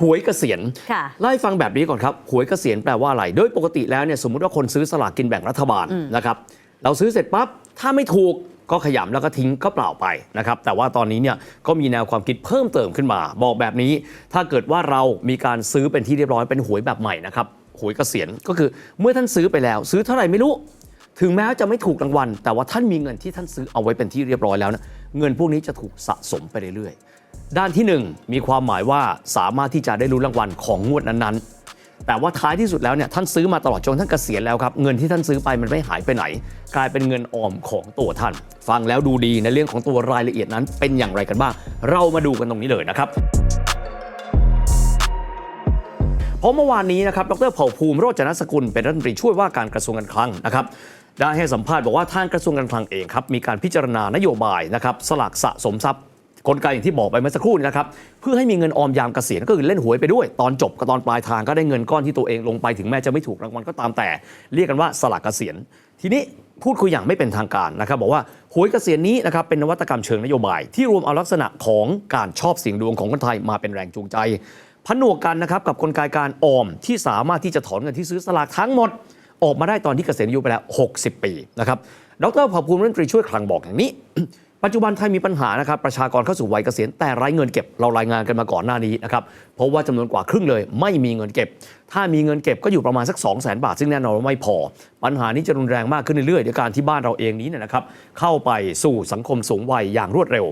หวยเกษียณค่ะเล่าให้ฟังแบบนี้ก่อนครับ หวยเกษียณแปลว่าอะไร โดยปกติแล้วเนี่ยสมมุติว่าคนซื้อสลากกินแบ่งรัฐบาลนะครับเราซื้อเสร็จปั๊บถ้าไม่ถูกก็ขยำแล้วก็ทิ้งก็เปล่าไปนะครับแต่ว่าตอนนี้เนี่ยก็มีแนวความคิดเพิ่มเติมขึ้นมา บอกแบบนี้ ถ้าเกิดว่าเรามีการซื้อเป็นที่เรียบร้อยเป็นหวยแบบใหม่นะครับหวยเกษียณก็คือเมื่อท่านซื้อไปแล้ว ซื้อเท่าไหร่ไม่รู้ ถึงแม้จะไม่ถูกรางวัล แต่ว่าท่านมีเงินที่ท่านซื้อเอาไว้เป็นที่เรียบร้อยแล้วนะเงินพวกนี้จะถูกสะสมไปเรื่อยๆ ด้านที่ 1 มีความหมายว่าสามารถที่จะได้รู้รางวัลของงวดนั้นๆ แต่ว่าท้ายที่สุดแล้วเนี่ยท่านซื้อมาตลอดจนท่านเกษียณแล้วครับเงินที่ท่านซื้อไปมันไม่หายไปไหน กลายเป็นเงินออมของตัวท่าน ฟังแล้วดูดีในเรื่องของตัวรายละเอียดนั้นเป็นอย่างไรกันบ้าง เรามาดูกันตรงนี้เลยนะครับเพราะเมื่อวานนี้นะครับ ดรเผ่าภูมิโรจนสกุล เป็นรัฐมนตรีช่วยว่าการกระทรวงการคลังนะครับ ได้ให้สัมภาษณ์บอกว่าทางกระทรวงการคลังเองครับ มีการพิจารณานโยบายนะครับ สลากสะสมทรัพย์ กลไกอย่างที่บอกไปเมื่อสักครู่นี้นะครับเพื่อให้มีเงินออมยามเกษียณก็คือเล่นหวยไปด้วย ตอนจบกับตอนปลายทางก็ได้เงินก้อนที่ตัวเองลงไปถึงแม้จะไม่ถูกรางวัลก็ตามแต่ เรียกกันว่าสลากเกษียณ ทีนี้พูดคุยอย่างไม่เป็นทางการนะครับ บอกว่าหวยเกษียณนี้นะครับเป็นนวัตกรรมเชิงนโยบาย ที่รวมเอาลักษณะของการชอบเสียงดวงของคนไทยมาเป็นแรงจูงใจผนวกกันนะครับกับกลไกการออมที่สามารถที่จะถอนเงินที่ซื้อสลากทั้งหมด ออกมาได้ตอนที่เกษียณอายุไปแล้ว 60 ปีนะครับ ดรภาภูมิรัฐมนตรีช่วยคลังบอกอย่างนี้ ปัจจุบันไทยมีปัญหานะครับประชากรเข้าสู่วัยเกษียณแต่ไร้เงินเก็บเรารายงานกันมาก่อนหน้านี้นะครับเพราะว่าจำนวนกว่าครึ่งเลย ไม่มีเงินเก็บ ถ้ามีเงินเก็บก็อยู่ประมาณสัก 2 0 0 0 0 0 บาท ซึ่งแน่นอนว่าไม่พอ ปัญหานี้จะรุนแรงมากขึ้นเรื่อยๆด้วยการที่บ้านเราเองนี้เนี่ยนะครับเข้าไปสู่สังคมสูงวัยอย่างรวดเร็ว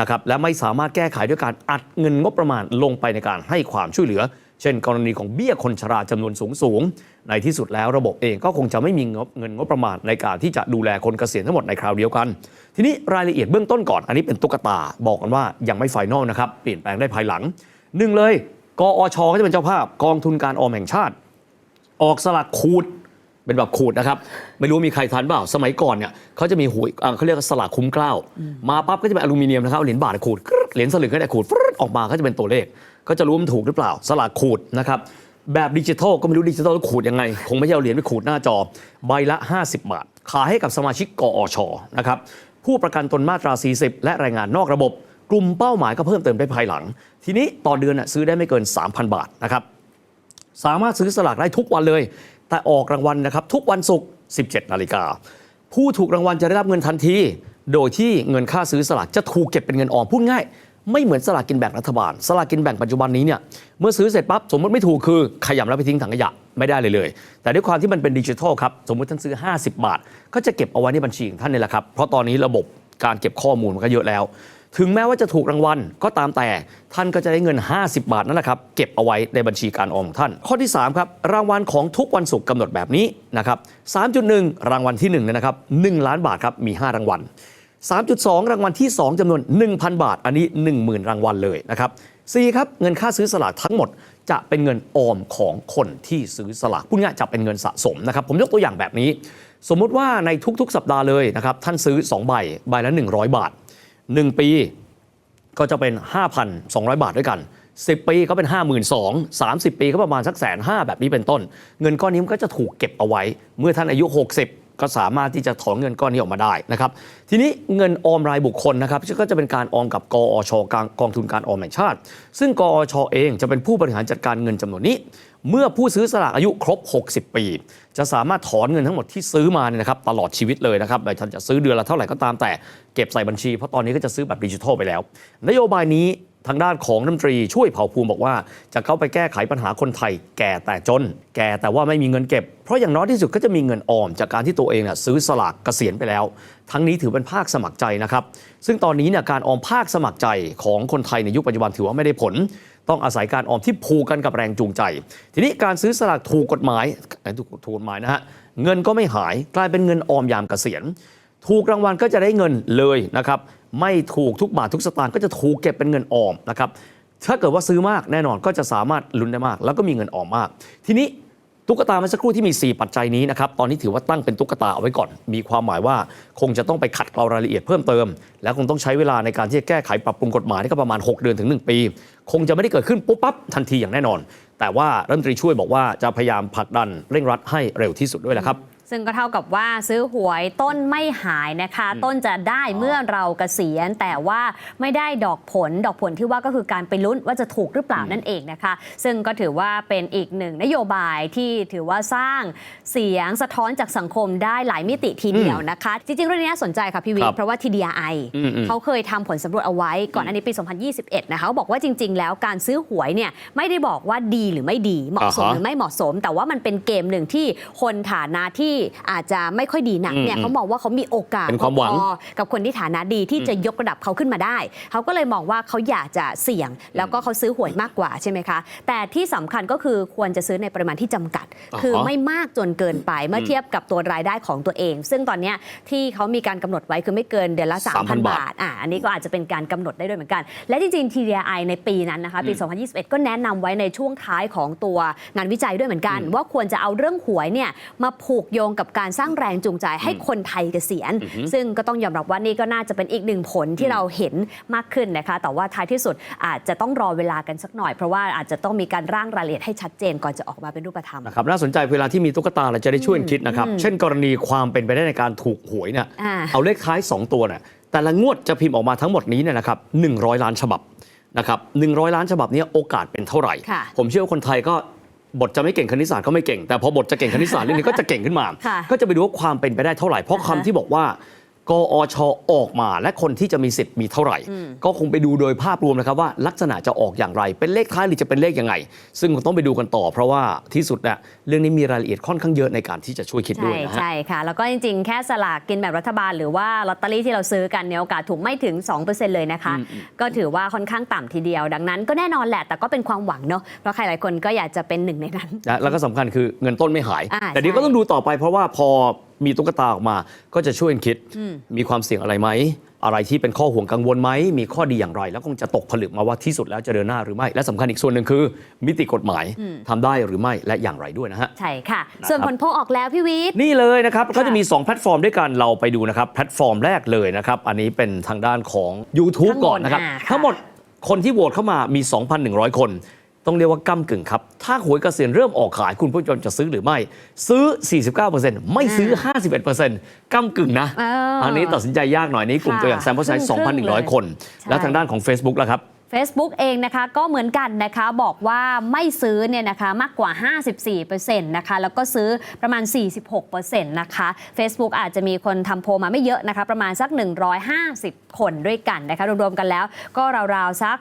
นะครับและไม่สามารถแก้ไขด้วยการอัดเงินงบประมาณลงไปในการให้ความช่วยเหลือ เช่น กรณีของเบี้ยคนชราจำนวนสูงสูง ในที่สุดแล้วระบบเองก็คงจะไม่มีเงินงบประมาณในการที่จะดูแลคนเกษียณทั้งหมดในคราวเดียวกัน ทีนี้รายละเอียดเบื้องต้นก่อน อันนี้เป็นตุ๊กตาบอกกันว่ายังไม่ไฟนอลนะครับ เปลี่ยนแปลงได้ภายหลังหนึ่งเลย กอชก็จะเป็นเจ้าภาพ กองทุนการออมแห่งชาติ ออกสลักขูด เป็นแบบขูดนะครับ ไม่รู้มีใครทันเปล่า สมัยก่อนเนี่ยเขาจะมีหวยอ่าเขาเรียกว่าสลากคุ้มเกล้ามาปั๊บก็จะเป็นอลูมิเนียมนะครับเอาเหรียญบาทขูดกรึ๊ดเหรียญสลึงก็ได้ขูดฟรึ๊ดออกมาก็จะเป็นตัวเลข ก็จะรู้ว่ามันถูกหรือเปล่า สลากขูดนะครับแบบดิจิทัลก็ไม่รู้ดิจิทัลขูดยังไง คงไม่ใช่เอาเหรียญไปขูดหน้าจอ ใบละ 50 บาท ขายให้กับสมาชิกกอชนะครับผู้ประกันตนมาตรา 40 และแรงงานนอกระบบ กลุ่มเป้าหมายก็เพิ่มเติมได้ภายหลัง ทีนี้ต่อเดือนน่ะซื้อได้ไม่เกิน 3,000 บาทนะครับสามารถซื้อสลากได้ทุกวันเลย แต่ออกรางวัลนะครับทุกวันศุกร์ 17 นาฬิกา ผู้ถูกรางวัลจะได้รับเงินทันที โดยที่เงินค่าซื้อสลากจะถูกเก็บเป็นเงินออมพูดง่าย ไม่เหมือนสลากกินแบ่งรัฐบาล สลากกินแบ่งปัจจุบันนี้เนี่ยเมื่อซื้อเสร็จปั๊บสมมติไม่ถูกคือขยำแล้วไปทิ้งถังขยะไม่ได้เลยเลย แต่ด้วยความที่มันเป็นดิจิทัลครับสมมติท่านซื้อ 50 บาท ก็จะเก็บเอาไว้ในบัญชีของท่านนี่แหละครับเพราะตอนนี้ระบบการเก็บข้อมูลมันก็เยอะแล้ว ถึงแม้ว่าจะถูกรางวัลก็ตามแต่ท่านก็จะได้เงิน 50 บาทนั่นแหละครับ เก็บเอาไว้ในบัญชีการออมของท่าน ข้อที่ 3 ครับ รางวัลของทุกวันศุกร์กำหนดแบบนี้นะครับ3.1 รางวัลที่1เนี่ยนะครับ1ล้านบาทครับมี 5 รางวัล 3.2 รางวัลที่ 2จำนวน 1,000 บาท อันนี้ 10,000 รางวัลเลยนะครับ 4 ครับ เงินค่าซื้อสลากทั้งหมด จะเป็นเงินออมของคนที่ซื้อสลากพูดง่ายจะเป็นเงินสะสมนะครับ ผมยกตัวอย่างแบบนี้ สมมุติว่าในทุกๆ สัปดาห์เลยนะครับท่านซื้อ 2 ใบใบละ 100 บาท 1 ปีก็จะเป็น 5,200 บาทด้วยกัน 10 ปีก็เป็น 52,000 30 ปีก็ประมาณสักแสนห้าแบบนี้เป็นต้น เงินก้อนนี้มันก็จะถูกเก็บเอาไว้ เมื่อท่านอายุ 60 ก็สามารถที่จะถอนเงินก้อนนี้ออกมาได้นะครับ ทีนี้เงินออมรายบุคคลนะครับก็จะเป็นการออมกับกอชกกองทุนการออมแห่งชาติ ซึ่งกอชเองจะเป็นผู้บริหารจัดการเงินจำนวนนี้ เมื่อผู้ซื้อสลากอายุครบ 60 ปี จะสามารถถอนเงินทั้งหมดที่ซื้อมาเนี่ยนะครับตลอดชีวิตเลยนะครับไม่ท่านจะซื้อเดือนละเท่าไหร่ก็ตามแต่เก็บใส่บัญชีเพราะตอนนี้ก็จะซื้อแบบดิจิทัลไปแล้ว นโยบายนี้ ทางด้านของรัฐมนตรีช่วยเผ่าภูมิบอกว่า จะเข้าไปแก้ไขปัญหาคนไทย แก่แต่จน แก่แต่ว่าไม่มีเงินเก็บ เพราะอย่างน้อยที่สุดก็จะมีเงินออม จากการที่ตัวเองน่ะซื้อสลากเกษียณไปแล้ว ทั้งนี้ถือเป็นภาคสมัครใจนะครับ ซึ่งตอนนี้เนี่ยการออมภาคสมัครใจของคนไทยในยุคปัจจุบันถือว่าไม่ได้ผล ต้องอาศัยการออมที่ผูกกันกับแรงจูงใจ ทีนี้การซื้อสลากถูกกฎหมายถูกถูกกฎหมายนะฮะเงินก็ไม่หายกลายเป็นเงินออมยามเกษียณถูกรางวัลก็จะได้เงินเลยนะครับ ไม่ถูกทุกบาททุกสตางค์ก็จะถูกเก็บเป็นเงินออมนะครับถ้าเกิดว่าซื้อมากแน่นอนก็จะสามารถลุ้นได้มาก แล้วก็มีเงินออมมาก ทีนี้ตุ๊กตาเมื่อสักครู่ที่มี 4 ปัจจัยนี้นะครับตอนนี้ถือว่าตั้งเป็นตุ๊กตาเอาไว้ก่อน มีความหมายว่าคงจะต้องไปขัดเกลารายละเอียดเพิ่มเติม และคงต้องใช้เวลาในการที่จะแก้ไขปรับปรุงกฎหมายนี่ก็ประมาณ 6 เดือนถึง 1 ปี คงจะไม่ได้เกิดขึ้นปุ๊บปั๊บทันทีอย่างแน่นอน แต่ว่ารัฐมนตรีช่วยบอกว่าจะพยายามผลักดันเร่งรัดให้เร็วที่สุดด้วยแหละครับ ซึ่งก็เท่ากับว่าซื้อหวยต้นไม่หายนะคะ ต้นจะได้เมื่อเราเกษียณ แต่ว่าไม่ได้ดอกผลดอกผลที่ว่าก็คือการไปลุ้นว่าจะถูกหรือเปล่านั่นเองนะคะ ซึ่งก็ถือว่าเป็นอีกหนึ่งนโยบายที่ถือว่าสร้างเสียงสะท้อนจากสังคมได้หลายมิติทีเดียวนะคะ จริงๆเรื่องนี้น่าสนใจค่ะพี่วิทครับย์เพราะว่า TDI อืมอืมเขาเคยทำผลสำรวจเอาไว้ก่อนอันนี้ปี 2021 นะคะเขาบอกว่าจริง ๆ แล้วการซื้อหวยเนี่ยไม่ได้บอกว่าดีหรือไม่ดีเหมาะสมอ่าฮะหรือไม่เหมาะสม แต่ว่ามันเป็นเกมหนึ่งที่คนฐานะที่อาจจะไม่ค่อยดีนักเนี่ยอืมเขามองว่าเขามีโอกาสเป็นความหวัง พอๆกับคนที่ฐานะดีที่จะยกระดับเขาขึ้นมาได้ เขาก็เลยมองว่าเขาอยากจะเสี่ยง แล้วก็เขาซื้อหวยมากกว่าใช่ไหมคะ แต่ที่สำคัญก็คือควรจะซื้อในปริมาณที่จำกัดอ่าฮะคือไม่มากจนเกินไปเมื่อเทียบกับตัวรายได้ของตัวเอง ซึ่งตอนเนี้ยที่เขามีการกำหนดไว้คือไม่เกินเดือนละ 3,000 3,000 บาทอ่าอันนี้ก็อาจจะเป็นการกำหนดได้ด้วยเหมือนกัน และจริงๆ TDI ในปีนั้นนะคะ ปี 2021 ก็แนะนำไว้ในช่วงท้ายของตัวงานวิจัยด้วยเหมือนกัน ว่าควรจะเอาเรื่องหวยเนี่ยมาผูกโยงกับการสร้างแรงจูงใจให้คนไทยเกษียณ ซึ่งก็ต้องยอมรับว่านี่ก็น่าจะเป็นอีกหนึ่งผลที่เราเห็นมากขึ้นนะคะ แต่ว่าท้ายที่สุดอาจจะต้องรอเวลากันสักหน่อย เพราะว่าอาจจะต้องมีการร่างรายละเอียดให้ชัดเจนก่อนจะออกมาเป็นรูปธรรมนะครับน่าสนใจเวลาที่มีตุ๊กตาเราจะได้ช่วยกันคิดนะครับ เช่น กรณีความเป็นไปได้ในการถูกหวยเนี่ยอ่าเอาเลขท้าย 2 ตัวเนี่ยแต่ละงวดจะพิมพ์ออกมาทั้งหมดนี้เนี่ยนะครับ100 ล้านฉบับนะครับ100 ล้านฉบับเนี้โอกาสเป็นเท่าไหร่ค่ะผมเชื่อว่าคนไทยก็ บทจะไม่เก่งคณิตศาสตร์ก็ไม่เก่งแต่พอบทจะเก่งคณิตศาสตร์เรื่องนี้ก็จะเก่งขึ้นมาค่ะก็จะไปดูว่าความเป็นไปได้เท่าไหร่เพราะอ่าคำฮะที่บอกว่า กอชออกมาและคนที่จะมีสิทธิ์มีเท่าไหร่ ก็คงไปดูโดยภาพรวมนะครับว่าลักษณะจะออกอย่างไร เป็นเลขท้ายหรือจะเป็นเลขยังไง ซึ่งคงต้องไปดูกันต่อ เพราะว่าที่สุดเนี่ยเรื่องนี้มีรายละเอียดค่อนข้างเยอะในการที่จะช่วยคิดด้วใช่ยนะฮะใช่ค่ะ แล้วก็จริงๆ แค่สลากกินแบบรัฐบาล หรือว่าลอตเตอรี่ที่เราซื้อกันเนี่ยโอกาสถูกไม่ถึง 2%เลยนะคะ ก็ถือว่าค่อนข้างต่ำทีเดียว ดังนั้นก็แน่นอนแหละแต่ก็เป็นความหวังเนาะเพราะใครหลายคนก็อยากจะเป็นหนึ่งในนั้นนะแล้วก็สำคัญคือเงินต้นไม่หายอ่าแต่เดี๋ยวก็ใช่ต้องดูต่อไปเพราะว่าพอ มีตุ๊กตาออกมา ก็จะช่วยกันคิด มีความเสี่ยงอะไรไหม อะไรที่เป็นข้อห่วงกังวลไหม มีข้อดีอย่างไร แล้วคงจะตกผลึกมาว่าที่สุดแล้วจะเดินหน้าหรือไม่ และสำคัญอีกส่วนหนึ่งคือ มิติกฎหมายทำได้หรือไม่และอย่างไรด้วยนะฮะ ใช่ค่ะนะครับส่วนผลโพลออกแล้วพี่วิทย์ นี่เลยนะครับค่ะก็จะมี 2 แพลตฟอร์มด้วยกันเราไปดูนะครับ แพลตฟอร์มแรกเลยนะครับ อันนี้เป็นทางด้านของ YouTube ข้างบนก่อนนะครับอ่าค่ะทั้งหมดคนที่โหวตเข้ามามี 2,100 คน ต้องเรียกว่าก้ากึ่งครับ ถ้าหวยเกษียณเริ่มออกขายคุณผู้ชมจะซื้อหรือไม่ ซื้อ 49%ไม่ซื้อ 51%ก้ากึ่งนะเอออัอันนี้ตัดสินใจยากหน่อยนี้กลุ่มตัวอย่างค่ะแซมเปิลไซส์ครึ่งๆเลย2,100 คนใช่แล้วทางด้านของ Facebook ล่ะครับ Facebook เองนะคะก็เหมือนกันนะคะบอกว่าไม่ซื้อเนี่ยนะคะมากกว่า 54%นะคะแล้วก็ซื้อประมาณ 46%นะคะ Facebook อาจจะมีคนทำโพลมาไม่เยอะนะคะประมาณสัก 150 คนด้วยกันนะคะรวมๆกันแล้วก็ราวๆสัก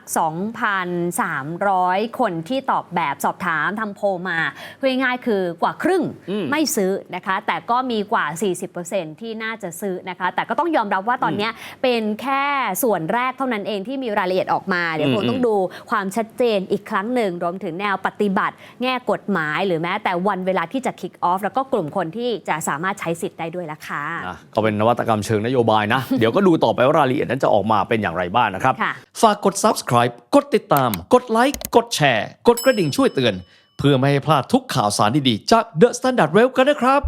2,300 คนที่ตอบแบบสอบถามทำโพลมาพูดง่ายๆคือกว่าครึ่งอืมไม่ซื้อนะคะแต่ก็มีกว่า 40%ที่น่าจะซื้อนะคะแต่ก็ต้องยอมรับว่าตอนเนี้ยเป็นแค่ส่วนแรกเท่านั้นเองที่มีรายละเอียดออกมาเดี๋ยวคงต้องดูความชัดเจนอีกครั้งหนึ่งรวมถึงแนวปฏิบัติ แง่กฎหมาย หรือแม้แต่วันเวลาที่จะ kick off แล้วก็กลุ่มคนที่จะสามารถใช้สิทธิ์ได้ด้วยละค่ะนะก็เป็นนวัตกรรมเชิงนโยบายนะ เดี๋ยวก็ดูต่อไปว่ารายละเอียดนั้นจะออกมาเป็นอย่างไรบ้างนะครับค่ะฝากกด subscribe กดติดตาม กดไลค์กดแชร์ กดกระดิ่งช่วยเตือน เพื่อไม่ให้พลาดทุกข่าวสารดีๆจาก The Standard Well กันนะครับ